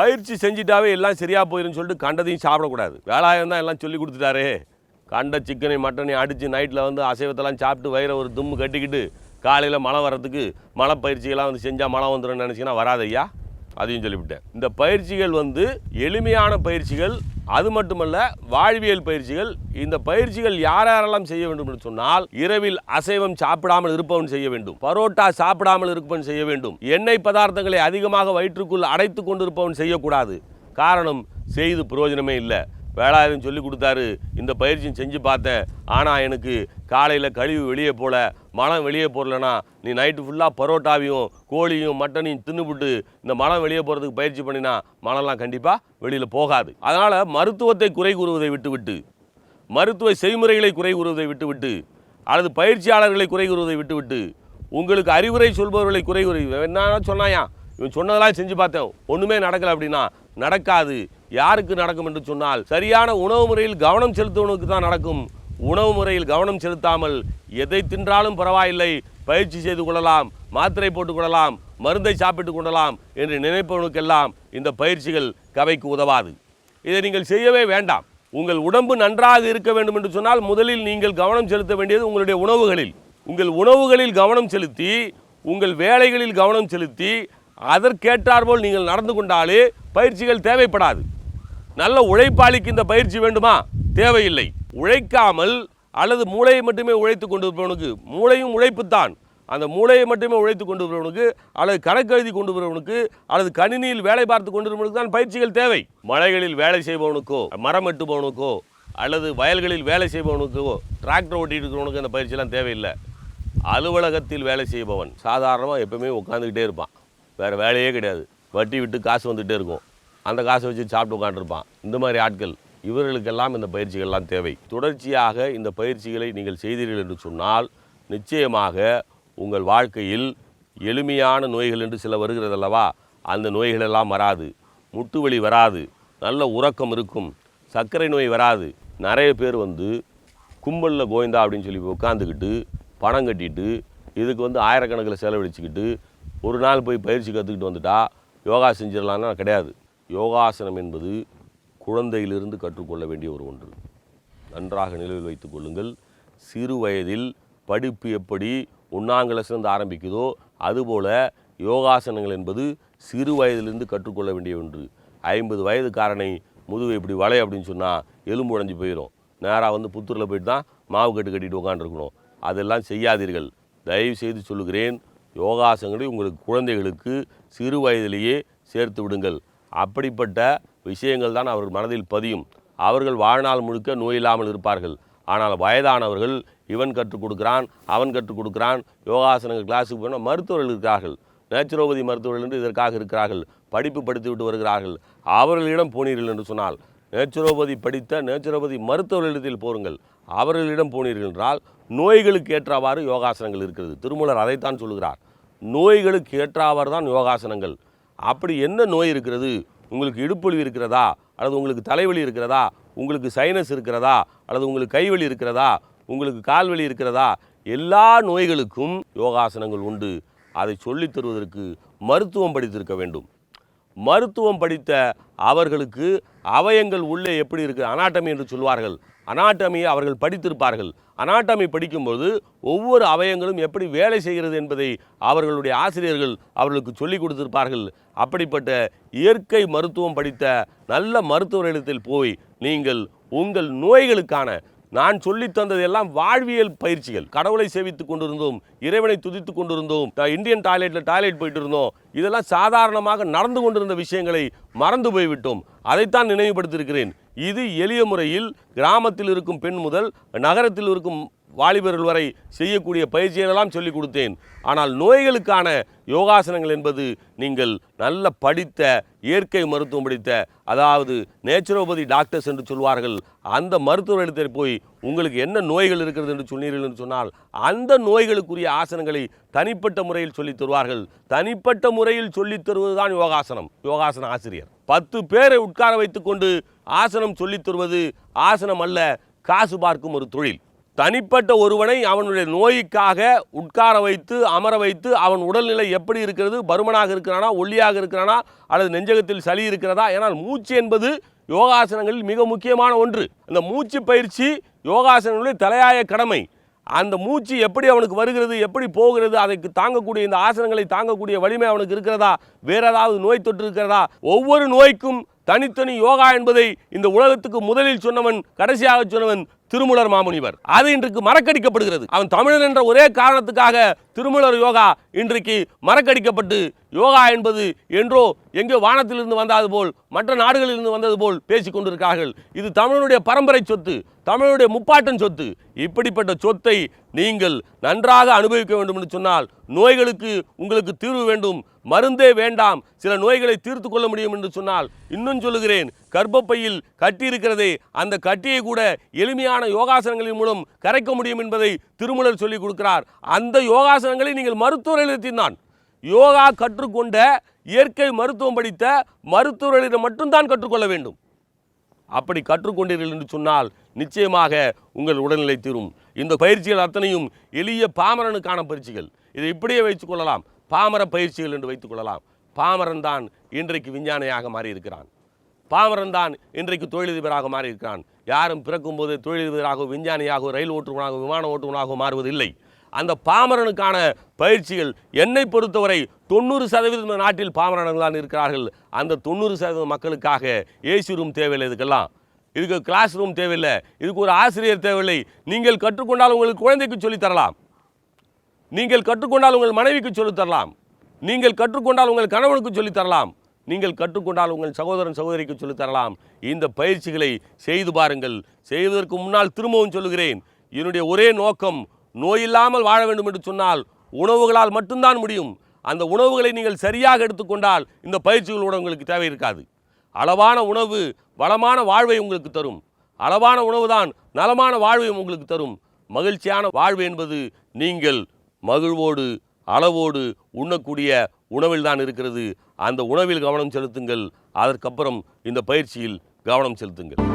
பயிற்சி செஞ்சிட்டாவே எல்லாம் சரியாக போயிருன்னு சொல்லிட்டு கண்டதையும் சாப்பிடக்கூடாது. வேலாயம் தான் எல்லாம் சொல்லி கொடுத்துட்டாரே. கண்ட சிக்கனை மட்டனை அடித்து நைட்டில் வந்து அசைவத்தெல்லாம் சாப்பிட்டு வயிறை ஒரு தும்மு கட்டிக்கிட்டு காலையில் மழை வர்றதுக்கு மழை பயிற்சிகள்லாம் வந்து செஞ்சால் மழை வந்துடும் நினச்சிங்கன்னா வராதையா அதையும் சொல்லிவிட்டேன். இந்த பயிற்சிகள் வந்து எளிமையான பயிற்சிகள் அது மட்டுமல்ல வாழ்வியல் பயிற்சிகள் இந்த பயிற்சிகள் யார் யாரெல்லாம் செய்ய வேண்டும் என்று சொன்னால் இரவில் அசைவம் சாப்பிடாமல் இருப்பவன் செய்ய வேண்டும் பரோட்டா சாப்பிடாமல் இருப்பவன் செய்ய வேண்டும் எண்ணெய் பதார்த்தங்களை அதிகமாக வயிற்றுக்குள் அடைத்து கொண்டிருப்பவன் செய்யக்கூடாது. காரணம் செய்து பிரயோஜனமே இல்லை. வேளாயுதம் சொல்லி கொடுத்தாரு. இந்த பயிற்சியும் செஞ்சு பார்த்தேன். ஆனால் எனக்கு காலையில் கழிவு வெளியே போல மலம் வெளியே போடலனா நீ நைட்டு ஃபுல்லாக பரோட்டாவையும் கோழியும் மட்டனையும் தின்னுபிட்டு இந்த மலம் வெளியே போகிறதுக்கு பயிற்சி பண்ணினா மலம்லாம் கண்டிப்பாக வெளியில் போகாது. அதனால் மருத்துவத்தை குறை கூறுவதை விட்டுவிட்டு மருத்துவ செய்முறைகளை குறை கூறுவதை விட்டுவிட்டு அல்லது பயிற்சியாளர்களை குறை கூறுவதை விட்டுவிட்டு உங்களுக்கு அறிவுரை சொல்பவர்களை குறை கூறி என்ன சொன்னாயா? இவன் சொன்னதெல்லாம் செஞ்சு பார்த்தேன். ஒன்றுமே நடக்கலை அப்படின்னா நடக்காது. யாருக்கு நடக்கும் என்று சொன்னால் சரியான உணவு முறையில் கவனம் செலுத்துவனுக்கு தான் நடக்கும். உணவு முறையில் கவனம் செலுத்தாமல் எதை தின்றாலும் பரவாயில்லை. பயிற்சி செய்து கொள்ளலாம் மாத்திரை போட்டுக் கொள்ளலாம் மருந்தை சாப்பிட்டுக் கொள்ளலாம் என்று நினைப்பவனுக்கெல்லாம் இந்த பயிற்சிகள் கவைக்கு உதவாது. இதை நீங்கள் செய்யவே வேண்டாம். உங்கள் உடம்பு நன்றாக இருக்க வேண்டும் என்று சொன்னால் முதலில் நீங்கள் கவனம் செலுத்த வேண்டியது உங்களுடைய உணவுகளில். உங்கள் உணவுகளில் கவனம் செலுத்தி உங்கள் வேலைகளில் கவனம் செலுத்தி அதற்கேற்றாற்போல் நீங்கள் நடந்து கொண்டாலே பயிற்சிகள் தேவைப்படாது. நல்ல உழைப்பாளிக்கு இந்த பயிற்சி வேண்டுமா? தேவையில்லை. உழைக்காமல் அல்லது மூளையை மட்டுமே உழைத்து கொண்டு இருப்பவனுக்கு மூளையும் உழைப்புத்தான். அந்த மூளையை மட்டுமே உழைத்து கொண்டு வருவனுக்கு அல்லது கணக்கு எழுதி கொண்டு வருவனுக்கு அல்லது கணினியில் வேலை பார்த்து கொண்டு வருவனுக்கு தான் பயிற்சிகள் தேவை. மலைகளில் வேலை செய்பவனுக்கோ மரம் வெட்டுபவனுக்கோ அல்லது வயல்களில் வேலை செய்பவனுக்கோ டிராக்டர் ஓட்டிகிட்டு இருக்கிறவனுக்கு அந்த பயிற்சியெல்லாம் தேவையில்லை. அலுவலகத்தில் வேலை செய்பவன் சாதாரணமாக எப்பவுமே உட்காந்துக்கிட்டே இருப்பான். வேறு வேலையே கிடையாது. வட்டி விட்டு காசு வந்துகிட்டே இருக்கும். அந்த காசை வச்சு சாப்பிட்டு உட்காந்துருப்பான் இந்த மாதிரி ஆட்கள் இவர்களுக்கெல்லாம் இந்த பயிற்சிகள்லாம் தேவை. தொடர்ச்சியாக இந்த பயிற்சிகளை நீங்கள் செய்தீர்கள் என்று சொன்னால் நிச்சயமாக உங்கள் வாழ்க்கையில் எளிமையான நோய்கள் என்று சில வருகிறது அல்லவா அந்த நோய்களெல்லாம் வராது. முட்டு வலி வராது. நல்ல உறக்கம் இருக்கும். சர்க்கரை நோய் வராது. நிறைய பேர் வந்து கும்பலில் கோவிந்தா அப்படின்னு சொல்லி உட்காந்துக்கிட்டு பணம் கட்டிட்டு இதுக்கு வந்து ஆயிரக்கணக்கில் செலவழிச்சுக்கிட்டு ஒரு நாள் போய் பயிற்சி கற்றுக்கிட்டு வந்துட்டா யோகா செஞ்சிடலான்னா கிடையாது. யோகாசனம் என்பது குழந்தையிலிருந்து கற்றுக்கொள்ள வேண்டிய ஒரு ஒன்று. நன்றாக நினைவில் வைத்துக் கொள்ளுங்கள். சிறு வயதில் படிப்பு எப்படி உண்ணாங்கலசிலிருந்து ஆரம்பிக்குதோ அதுபோல யோகாசனங்கள் என்பது சிறு வயதிலிருந்து கற்றுக்கொள்ள வேண்டிய ஒன்று. ஐம்பது வயதுக்காரனை முதுகு இப்படி வளை அப்படின்னு சொன்னால் எலும்பு உடஞ்சி போயிடும் நேராக வந்து புத்தூரில் போயிட்டு தான் மாவு கட்டு கட்டிட்டு உட்காந்துருக்கணும் அதெல்லாம் செய்யாதீர்கள். தயவு செய்து சொல்லுகிறேன் யோகாசனங்களை உங்களுக்கு குழந்தைகளுக்கு சிறு வயதிலேயே சேர்த்து விடுங்கள். அப்படிப்பட்ட விஷயங்கள் தான் அவர்கள் மனதில் பதியும். அவர்கள் வாழ்நாள் முழுக்க நோய் இல்லாமல் இருப்பார்கள். ஆனால் வயதானவர்கள் இவன் கற்றுக் கொடுக்குறான் அவன் கற்றுக் கொடுக்குறான் யோகாசனங்கள் கிளாஸுக்கு போனால் மருத்துவர்கள் இருக்கிறார்கள். நேச்சுரோபதி மருத்துவர்கள் என்று இதற்காக இருக்கிறார்கள். படிப்பு படித்து விட்டு வருகிறார்கள். அவர்களிடம் போனீர்கள் என்று சொன்னால் நேச்சுரோபதி படித்த நேச்சுரோபதி மருத்துவர்களிடத்தில் போருங்கள். அவர்களிடம் போனீர்கள் என்றால் நோய்களுக்கு ஏற்றவாறு யோகாசனங்கள் இருக்கிறது. திருமூலர் அதைத்தான் சொல்கிறார் நோய்களுக்கு ஏற்றாவாறு தான் யோகாசனங்கள். அப்படி என்ன நோய் இருக்கிறது? உங்களுக்கு இடுப்பொழிவு இருக்கிறதா? அல்லது உங்களுக்கு தலைவலி இருக்கிறதா? உங்களுக்கு சைனஸ் இருக்கிறதா? அல்லது உங்களுக்கு கைவலி இருக்கிறதா? உங்களுக்கு கால்வலி இருக்கிறதா? எல்லா நோய்களுக்கும் யோகாசனங்கள் உண்டு. அதை சொல்லித் தருவதற்கு மருத்துவம் படித்திருக்க வேண்டும். மருத்துவம் படித்த அவர்களுக்கு அவயங்கள் உள்ளே எப்படி இருக்குது அனாட்டமி என்று சொல்வார்கள். அனாட்டமியை அவர்கள் படித்திருப்பார்கள். அனாட்டமி படிக்கும்போது ஒவ்வொரு அவயங்களும் எப்படி வேலை செய்கிறது என்பதை அவர்களுடைய ஆசிரியர்கள் அவர்களுக்கு சொல்லிக் கொடுத்திருப்பார்கள். அப்படிப்பட்ட இயற்கை மருத்துவம் படித்த நல்ல மருத்துவரிடத்தில் போய் நீங்கள் உங்கள் நோய்களுக்கான நான் சொல்லி தந்ததெல்லாம் வாழ்வியல் பயிற்சிகள். கடவுளை சேவித்துக் கொண்டிருந்தோம் இறைவனை துதித்துக் கொண்டிருந்தோம் இந்தியன் டாய்லெட்டில் டாய்லெட் போயிட்டு இருந்தோம். இதெல்லாம் சாதாரணமாக நடந்து கொண்டிருந்த விஷயங்களை மறந்து போய்விட்டோம். அதைத்தான் நினைவுபடுத்தியிருக்கிறேன். இது எளிய முறையில் கிராமத்தில் இருக்கும் பெண் முதல் நகரத்தில் இருக்கும் வாலிபர்கள் வரை செய்யக்கூடிய பயிற்சிகளெல்லாம் சொல்லிக் கொடுத்தேன். ஆனால் நோய்களுக்கான யோகாசனங்கள் என்பது நீங்கள் நல்ல படித்த இயற்கை மருத்துவம் படித்த அதாவது நேச்சுரோபதி டாக்டர்ஸ் என்று சொல்வார்கள் அந்த மருத்துவரிடத்தில் போய் உங்களுக்கு என்ன நோய்கள் இருக்கிறது என்று சொன்னீர்கள் என்று சொன்னால் அந்த நோய்களுக்குரிய ஆசனங்களை தனிப்பட்ட முறையில் சொல்லித் தருவார்கள். தனிப்பட்ட முறையில் சொல்லித் தருவதுதான் யோகாசனம். யோகாசன ஆசிரியர். பத்து பேரை உட்கார வைத்துக்கொண்டு ஆசனம் சொல்லித் தருவது ஆசனம் அல்ல காசு பார்க்கும் ஒரு தொழில். தனிப்பட்ட ஒருவனை அவனுடைய நோய்க்காக உட்கார வைத்து அமர வைத்து அவன் உடல்நிலை எப்படி இருக்கிறது பருமனாக இருக்கிறானா ஒல்லியாக இருக்கிறானா அல்லது நெஞ்சகத்தில் சளி இருக்கிறதா? ஏனால் மூச்சு என்பது யோகாசனங்களில் மிக முக்கியமான ஒன்று. அந்த மூச்சு பயிற்சி யோகாசனங்களுடைய தலையாய கடமை. அந்த மூச்சு எப்படி அவனுக்கு வருகிறது எப்படி போகிறது அதற்கு தாங்கக்கூடிய இந்த ஆசனங்களை தாங்கக்கூடிய வலிமை அவனுக்கு இருக்கிறதா? வேற ஏதாவது நோய் தொற்று இருக்கிறதா? ஒவ்வொரு நோய்க்கும் தனித்தனி யோகா என்பதை இந்த உலகத்துக்கு முதலில் சொன்னவன் கடைசியாக சொன்னவன் திருமுலர் மாமுனிவர். அது இன்றைக்கு மறக்கடிக்கப்படுகிறது. அவன் தமிழன் என்ற ஒரே காரணத்துக்காக திருமுலர் யோகா இன்றைக்கு மறக்கடிக்கப்பட்டு யோகா என்பது என்றோ எங்கே வானத்திலிருந்து வந்தது போல் மற்ற நாடுகளிலிருந்து வந்தது போல் பேசிக் கொண்டிருக்கிறார்கள். இது தமிழனுடைய பரம்பரை சொத்து தமிழனுடைய முப்பாட்டன் சொத்து. இப்படிப்பட்ட சொத்தை நீங்கள் நன்றாக அனுபவிக்க வேண்டும் என்று சொன்னால் நோய்களுக்கு உங்களுக்கு தீர்வு வேண்டும் மருந்தே வேண்டாம். சில நோய்களை தீர்த்து கொள்ள முடியும் என்று சொன்னால் இன்னும் சொல்லுகிறேன். கர்ப்பப்பையில் கட்டி இருக்கிறதே அந்த கட்டியை கூட எளிமையான யோகாசனங்களின் மூலம் கரைக்க முடியும் என்பதை திருமலர் சொல்லிக் கொடுக்கிறார். அந்த யோகாசனங்களை நீங்கள் மருத்துவர்களிடத்தில் தான் யோகா கற்றுக்கொண்ட இயற்கை மருத்துவம் படித்த மருத்துவர்களிடம் மட்டும்தான் கற்றுக்கொள்ள வேண்டும். அப்படி கற்றுக்கொண்டீர்கள் என்று சொன்னால் நிச்சயமாக உங்கள் உடல்நிலை தீரும். இந்த பயிற்சிகள் அத்தனையும் எளிய பாமரனுக்கான பயிற்சிகள். இதை இப்படியே வைத்துக் கொள்ளலாம். பாமர பயிற்சிகள் என்று வைத்துக் கொள்ளலாம். பாமரன் தான் இன்றைக்கு விஞ்ஞானியாக மாறியிருக்கிறான். பாமரன் தான் இன்றைக்கு தொழிலதிபராக மாறியிருக்கிறான். யாரும் பிறக்கும்போது தொழிலதிபராக விஞ்ஞானியாக ரயில் ஓட்டுநராக விமான ஓட்டுநராக மாறுவதில்லை. அந்த பாமரனுக்கான பயிற்சிகள் என்னை பொறுத்தவரை தொண்ணூறு சதவீதம் நாட்டில் பாமரர்கள் தான் இருக்கிறார்கள். அந்த தொண்ணூறு சதவீதம் மக்களுக்காக ஏசி ரூம் தேவையில்லை இதுக்கெல்லாம். இதுக்கு கிளாஸ் ரூம் தேவையில்லை. இதுக்கு ஒரு ஆசிரியர் தேவையில்லை. நீங்கள் கற்றுக்கொண்டால் உங்களுக்கு குழந்தைக்கு சொல்லித் தரலாம். நீங்கள் கற்றுக்கொண்டால் உங்கள் மனைவிக்கு சொல்லித்தரலாம் நீங்கள் கற்றுக்கொண்டால் உங்கள் கணவனுக்கு சொல்லித் தரலாம். நீங்கள் கற்றுக்கொண்டால் உங்கள் சகோதரன் சகோதரிக்கு சொல்லித்தரலாம் இந்த பயிற்சிகளை செய்து பாருங்கள். செய்வதற்கு முன்னால் திரும்பவும் சொல்லுகிறேன். என்னுடைய ஒரே நோக்கம் நோயில்லாமல் வாழ வேண்டும் என்று சொன்னால் உணவுகளால் மட்டும்தான் முடியும். அந்த உணவுகளை நீங்கள் சரியாக எடுத்துக்கொண்டால் இந்த பயிற்சிகளோடு உங்களுக்கு தேவை இருக்காது. அளவான உணவு வளமான வாழ்வை உங்களுக்கு தரும். அளவான உணவு தான் நலமான வாழ்வையும் உங்களுக்கு தரும். மகிழ்ச்சியான வாழ்வு என்பது நீங்கள் மகிழ்வோடு அளவோடு உண்ணக்கூடிய உணவில் தான் இருக்கிறது. அந்த உணவில் கவனம் செலுத்துங்கள். அதற்கப்புறம் இந்த பயிற்சியில் கவனம் செலுத்துங்கள்.